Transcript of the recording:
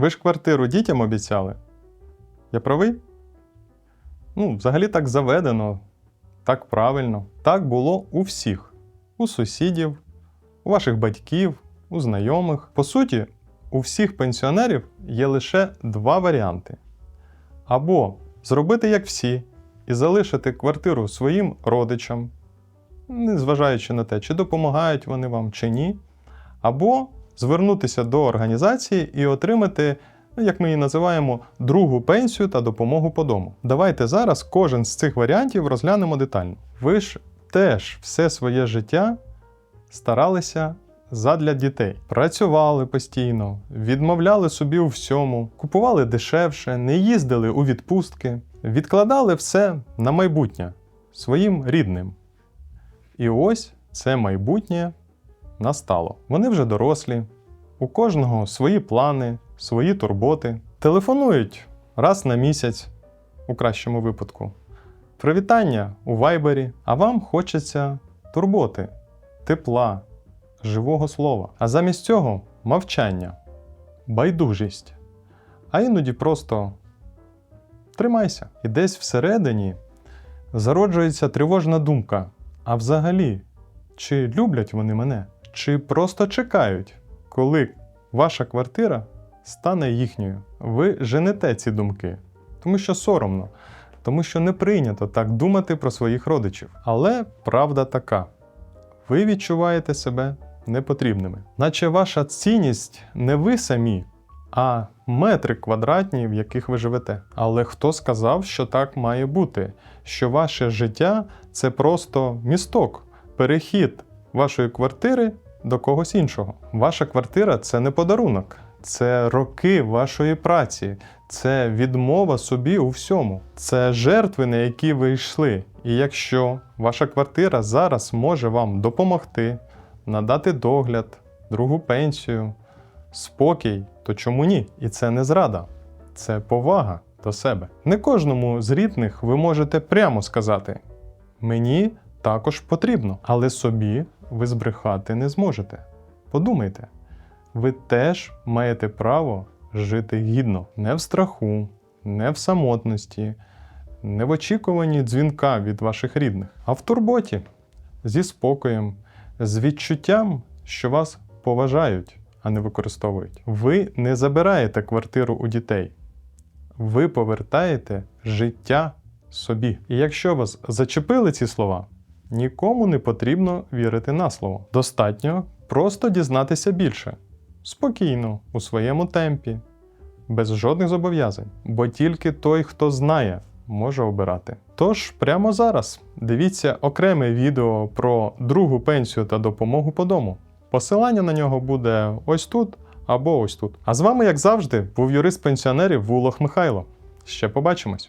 Ви ж квартиру дітям обіцяли? Я правий? Ну, взагалі так заведено, так правильно. Так було у всіх: у сусідів, у ваших батьків, у знайомих. По суті, у всіх пенсіонерів є лише два варіанти: або зробити як всі і залишити квартиру своїм родичам, незважаючи на те, чи допомагають вони вам чи ні, або звернутися до організації і отримати, ну, як ми її називаємо, другу пенсію та допомогу по дому. Давайте зараз кожен з цих варіантів розглянемо детально. Ви ж теж все своє життя старалися задля дітей. Працювали постійно, відмовляли собі у всьому, купували дешевше, не їздили у відпустки, відкладали все на майбутнє своїм рідним. І ось це майбутнє настало. Вони вже дорослі, у кожного свої плани, свої турботи. Телефонують раз на місяць, у кращому випадку. Привітання у вайбері, а вам хочеться турботи, тепла, живого слова. А замість цього мовчання, байдужість. А іноді просто тримайся. І десь всередині зароджується тривожна думка. А взагалі, чи люблять вони мене? Чи просто чекають, коли ваша квартира стане їхньою? Ви женете ці думки, тому що соромно, тому що не прийнято так думати про своїх родичів. Але правда така: ви відчуваєте себе непотрібними, наче ваша цінність не ви самі, а метри квадратні, в яких ви живете. Але хто сказав, що так має бути? Що ваше життя це просто місток, перехід вашої квартири до когось іншого. Ваша квартира це не подарунок, це роки вашої праці, це відмова собі у всьому, це жертви, на які ви йшли. І якщо ваша квартира зараз може вам допомогти, надати догляд, другу пенсію, спокій, то чому ні? І це не зрада, це повага до себе. Не кожному з рідних ви можете прямо сказати: мені також потрібно, але собі ви збрехати не зможете. Подумайте, ви теж маєте право жити гідно, не в страху, не в самотності, не в очікуванні дзвінка від ваших рідних, а в турботі, зі спокоєм, з відчуттям, що вас поважають, а не використовують. Ви не забираєте квартиру у дітей, ви повертаєте життя собі. І якщо вас зачепили ці слова, нікому не потрібно вірити на слово. Достатньо просто дізнатися більше, спокійно, у своєму темпі, без жодних зобов'язань. Бо тільки той, хто знає, може обирати. Тож прямо зараз дивіться окреме відео про другу пенсію та допомогу по дому. Посилання на нього буде ось тут або ось тут. А з вами, як завжди, був юрист пенсіонерів Вулох Михайло. Ще побачимось!